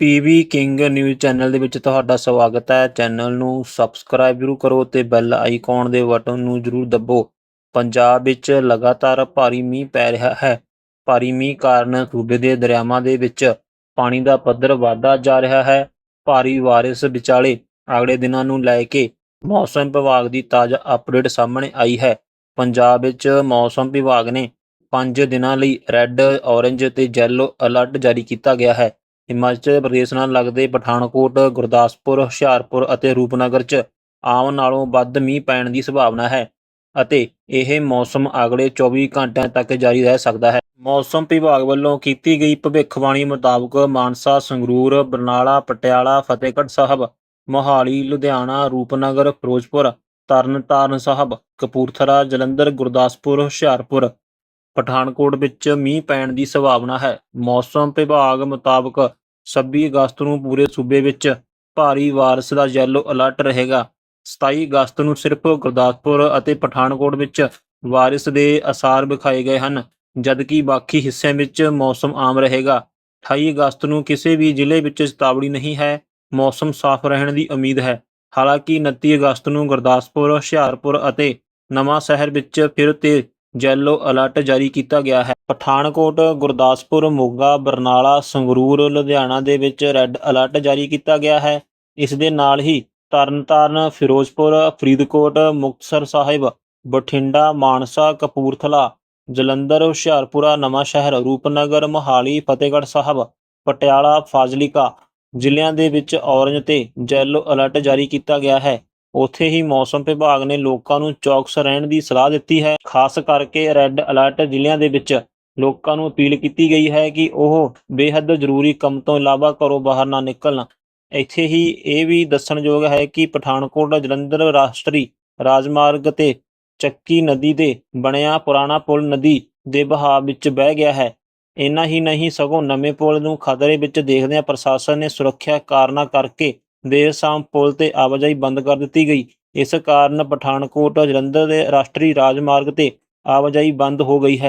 PV king news channel ਦੇ ਵਿੱਚ ਤੁਹਾਡਾ ਸਵਾਗਤ ਹੈ। ਚੈਨਲ ਨੂੰ ਸਬਸਕ੍ਰਾਈਬ ਜ਼ਰੂਰ ਕਰੋ ਤੇ ਬੈਲ ਆਈਕਨ ਦੇ ਬਟਨ ਨੂੰ ਜ਼ਰੂਰ ਦੱਬੋ। ਪੰਜਾਬ ਵਿੱਚ ਲਗਾਤਾਰ ਭਾਰੀ ਮੀਂਹ ਪੈ ਰਿਹਾ ਹੈ। ਭਾਰੀ ਮੀਂਹ ਕਾਰਨ ਸੂਬੇ ਦੇ ਦਰਿਆਵਾਂ ਦੇ ਵਿੱਚ ਪਾਣੀ ਦਾ ਪੱਧਰ ਵਧਦਾ ਜਾ ਰਿਹਾ ਹੈ। ਭਾਰੀ ਬਾਰਿਸ਼ ਵਿਚਾਲੇ ਅਗਲੇ ਦਿਨਾਂ ਨੂੰ ਲੈ ਕੇ ਮੌਸਮ ਵਿਭਾਗ ਦੀ ਤਾਜ਼ਾ ਅਪਡੇਟ ਸਾਹਮਣੇ ਆਈ ਹੈ। ਪੰਜਾਬ ਵਿੱਚ ਮੌਸਮ ਵਿਭਾਗ ਨੇ 5 ਦਿਨਾਂ ਲਈ ਰੈੱਡ, ਔਰੇਂਜ ਤੇ ਯੈਲੋ ਅਲਰਟ ਜਾਰੀ ਕੀਤਾ ਗਿਆ ਹੈ। ਹਿਮਾਚਲ ਪ੍ਰਦੇਸ਼ ਨਾਲ ਲੱਗਦੇ ਪਠਾਨਕੋਟ, ਗੁਰਦਾਸਪੁਰ, ਹੁਸ਼ਿਆਰਪੁਰ ਅਤੇ ਰੂਪਨਗਰ 'ਚ ਆਮ ਨਾਲੋਂ ਵੱਧ ਮੀਂਹ ਪੈਣ ਦੀ ਸੰਭਾਵਨਾ ਹੈ ਅਤੇ ਇਹ ਮੌਸਮ ਅਗਲੇ 24 ਘੰਟਿਆਂ ਤੱਕ ਜਾਰੀ ਰਹਿ ਸਕਦਾ ਹੈ। ਮੌਸਮ ਵਿਭਾਗ ਵੱਲੋਂ ਕੀਤੀ ਗਈ ਭਵਿੱਖਬਾਣੀ ਮੁਤਾਬਕ ਮਾਨਸਾ, ਸੰਗਰੂਰ, ਬਰਨਾਲਾ, ਪਟਿਆਲਾ, ਫਤਿਹਗੜ੍ਹ ਸਾਹਿਬ, ਮੋਹਾਲੀ, ਲੁਧਿਆਣਾ, ਰੂਪਨਗਰ, ਫਿਰੋਜ਼ਪੁਰ, ਤਰਨਤਾਰਨ ਸਾਹਿਬ, ਕਪੂਰਥਲਾ, ਜਲੰਧਰ, ਗੁਰਦਾਸਪੁਰ, ਹੁਸ਼ਿਆਰਪੁਰ ਪਠਾਨਕੋਟ ਵਿੱਚ ਮੀਂਹ ਪੈਣ ਦੀ ਸੰਭਾਵਨਾ ਹੈ। ਮੌਸਮ ਵਿਭਾਗ ਮੁਤਾਬਕ 26 ਅਗਸਤ ਨੂੰ ਪੂਰੇ ਸੂਬੇ ਵਿੱਚ ਭਾਰੀ ਬਾਰਿਸ਼ ਦਾ ਯੈਲੋ ਅਲਰਟ ਰਹੇਗਾ। 27 ਅਗਸਤ ਨੂੰ ਸਿਰਫ ਗੁਰਦਾਸਪੁਰ ਅਤੇ ਪਠਾਨਕੋਟ ਵਿੱਚ ਬਾਰਿਸ਼ ਦੇ ਅਸਾਰ ਵਿਖਾਏ ਗਏ ਹਨ, ਜਦਕਿ ਬਾਕੀ ਹਿੱਸਿਆਂ ਵਿੱਚ ਮੌਸਮ ਆਮ ਰਹੇਗਾ। 28 ਅਗਸਤ ਨੂੰ ਕਿਸੇ ਵੀ ਜ਼ਿਲ੍ਹੇ ਵਿੱਚ ਚੇਤਾਵਨੀ ਨਹੀਂ ਹੈ, ਮੌਸਮ ਸਾਫ਼ ਰਹਿਣ ਦੀ ਉਮੀਦ ਹੈ। ਹਾਲਾਂਕਿ 29 ਅਗਸਤ ਨੂੰ ਗੁਰਦਾਸਪੁਰ, ਹੁਸ਼ਿਆਰਪੁਰ ਅਤੇ ਨਵਾਂ ਸ਼ਹਿਰ ਵਿੱਚ ਫਿਰ ਤੇ ਯੈਲੋ ਅਲਰਟ ਜਾਰੀ ਕੀਤਾ ਗਿਆ ਹੈ। ਪਠਾਨਕੋਟ, ਗੁਰਦਾਸਪੁਰ, ਮੋਗਾ, ਬਰਨਾਲਾ, ਸੰਗਰੂਰ, ਲੁਧਿਆਣਾ ਦੇ ਵਿੱਚ ਰੈੱਡ ਅਲਰਟ ਜਾਰੀ ਕੀਤਾ ਗਿਆ ਹੈ। ਇਸ ਦੇ ਨਾਲ ਹੀ ਤਰਨਤਾਰਨ, ਫਿਰੋਜ਼ਪੁਰ, ਫਰੀਦਕੋਟ, ਮੁਕਤਸਰ ਸਾਹਿਬ, ਬਠਿੰਡਾ, ਮਾਨਸਾ, ਕਪੂਰਥਲਾ, ਜਲੰਧਰ, ਹੁਸ਼ਿਆਰਪੁਰਾ, ਨਵਾਂ ਸ਼ਹਿਰ, ਰੂਪਨਗਰ, ਮੋਹਾਲੀ, ਫਤਿਹਗੜ੍ਹ ਸਾਹਿਬ, ਪਟਿਆਲਾ, ਫਾਜ਼ਿਲਕਾ ਜ਼ਿਲ੍ਹਿਆਂ ਦੇ ਵਿੱਚ ਔਰੰਜ ਤੇ ਯੈਲੋ ਅਲਰਟ ਜਾਰੀ ਕੀਤਾ ਗਿਆ ਹੈ। ਉੱਥੇ ਹੀ ਮੌਸਮ ਵਿਭਾਗ ਨੇ ਲੋਕਾਂ ਨੂੰ ਚੌਕਸ ਰਹਿਣ ਦੀ ਸਲਾਹ ਦਿੱਤੀ ਹੈ। ਖਾਸ ਕਰਕੇ ਰੈੱਡ ਅਲਰਟ ਜ਼ਿਲ੍ਹਿਆਂ ਦੇ ਵਿੱਚ ਲੋਕਾਂ ਨੂੰ ਅਪੀਲ ਕੀਤੀ ਗਈ ਹੈ ਕਿ ਉਹ ਬੇਹੱਦ ਜ਼ਰੂਰੀ ਕੰਮ ਤੋਂ ਇਲਾਵਾ ਘਰੋਂ ਬਾਹਰ ਨਾ ਨਿਕਲਣ। ਇੱਥੇ ਹੀ ਇਹ ਵੀ ਦੱਸਣਯੋਗ ਹੈ ਕਿ ਪਠਾਨਕੋਟ ਜਲੰਧਰ ਰਾਸ਼ਟਰੀ ਰਾਜਮਾਰਗ ਤੇ ਚੱਕੀ ਨਦੀ ਦੇ ਬਣਿਆ ਪੁਰਾਣਾ ਪੁਲ ਨਦੀ ਦੇ ਬਹਾਅ ਵਿੱਚ ਬਹਿ ਗਿਆ ਹੈ। ਇੰਨਾ ਹੀ ਨਹੀਂ, ਸਗੋਂ ਨਵੇਂ ਪੁਲ ਨੂੰ ਖਤਰੇ ਵਿੱਚ ਦੇਖਦਿਆਂ ਪ੍ਰਸ਼ਾਸਨ ਨੇ ਸੁਰੱਖਿਆ ਕਾਰਨਾਂ ਕਰਕੇ ਦੇਰ ਸ਼ਾਮ ਪੁਲ ਤੇ ਆਵਾਜਾਈ ਬੰਦ ਕਰ ਦਿੱਤੀ ਗਈ। ਇਸ ਕਾਰਨ ਪਠਾਨਕੋਟ ਜਲੰਧਰ ਦੇ ਰਾਸ਼ਟਰੀ ਰਾਜਮਾਰਗ ਤੇ ਆਵਾਜਾਈ ਬੰਦ ਹੋ ਗਈ ਹੈ।